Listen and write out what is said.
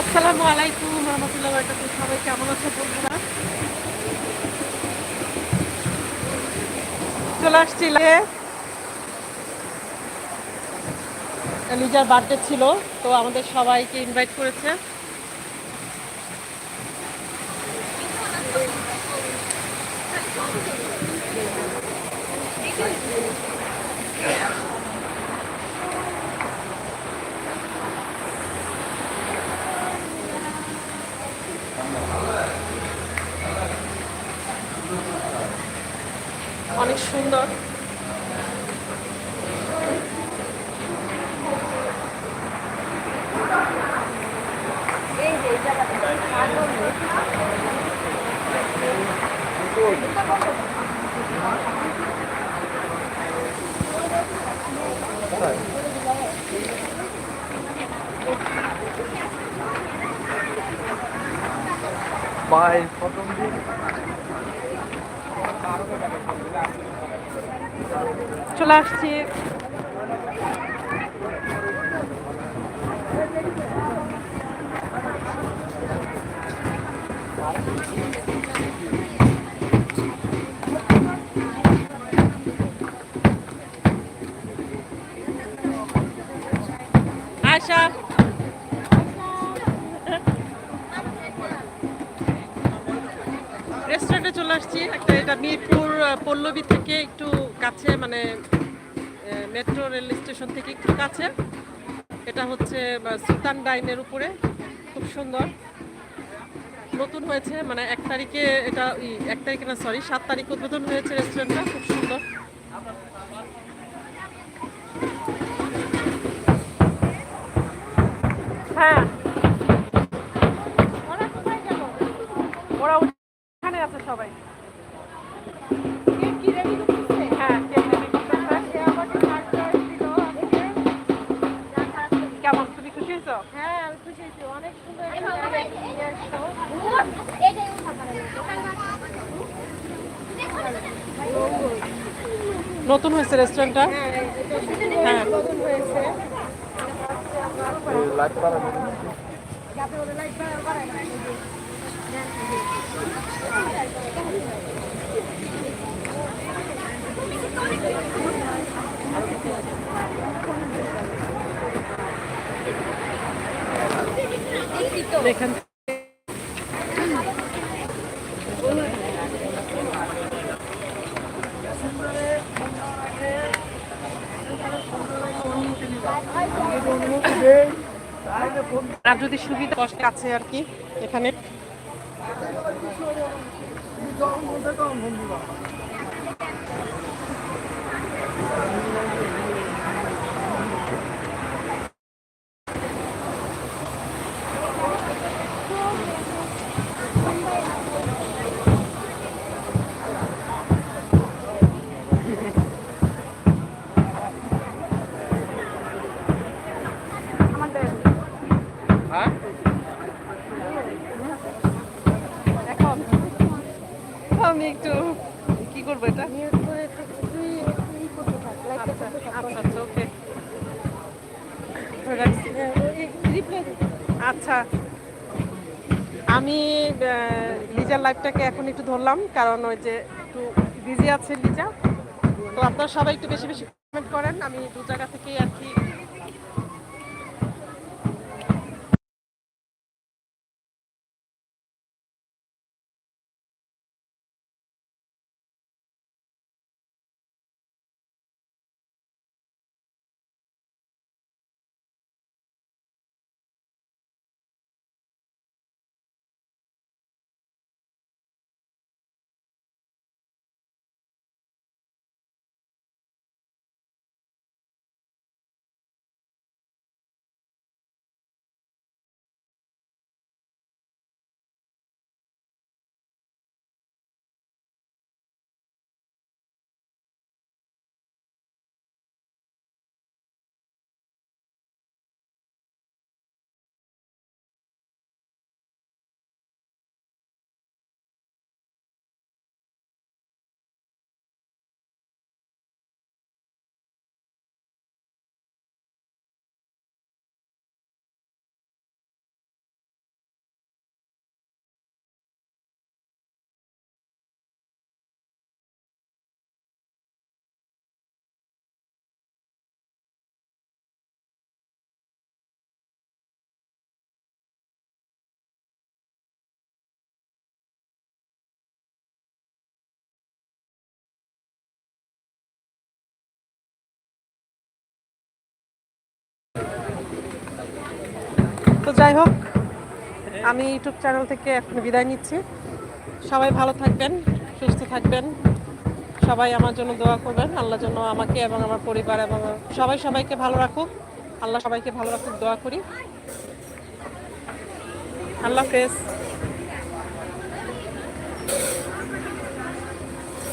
আসসালামু আলাইকুম, রহমতুল্লাহ বরকাতুহ। সবাই কেমন আছে বন্ধুরা? চলে আসছি লাগে লিজার বার্থডে ছিল, তো আমাদের সবাইকে ইনভাইট করেছে। অনেক সুন্দর। চলে আসছি আয়শা চলে আসছি। একটা এটা মিরপুর পল্লবী থেকে একটু কাছে মানে মেট্রো রেল স্টেশন থেকে একটু কাছে। এটা হচ্ছে সুলতান ডাইনের উপরে। খুব সুন্দর। নতুন হয়েছে মানে এক তারিখে এটা এক তারিখে না সরি সাত তারিখ উদ্বোধন হয়েছে রেস্টুরেন্টটা খুব সুন্দর। হ্যাঁ। নতুন হয়েছে রেস্টুরেন্টটা হ্যাঁ লাইট আর যদি সুবিধা কষ্ট আছে আর কি এখানে। আচ্ছা আমি লিজার লাইফটাকে এখন একটু ধরলাম, কারণ ওই যে একটু বিজি আছে লিজা। তো আপনারা সবাই একটু বেশি বেশি কমেন্ট করেন, আমি দু জায়গা থেকে আর কি তো যাই হোক, আমি ইউটিউব চ্যানেল থেকে এখন বিদায় নিচ্ছি। সবাই ভালো থাকবেন, সুস্থ থাকবেন। সবাই আমার জন্য দোয়া করবেন, আল্লাহ জন্য আমাকে এবং আমার পরিবার এবং সবাই সবাইকে ভালো রাখুক। আল্লাহ সবাইকে ভালো রাখুক, দোয়া করি। আল্লাহ হাফেজ।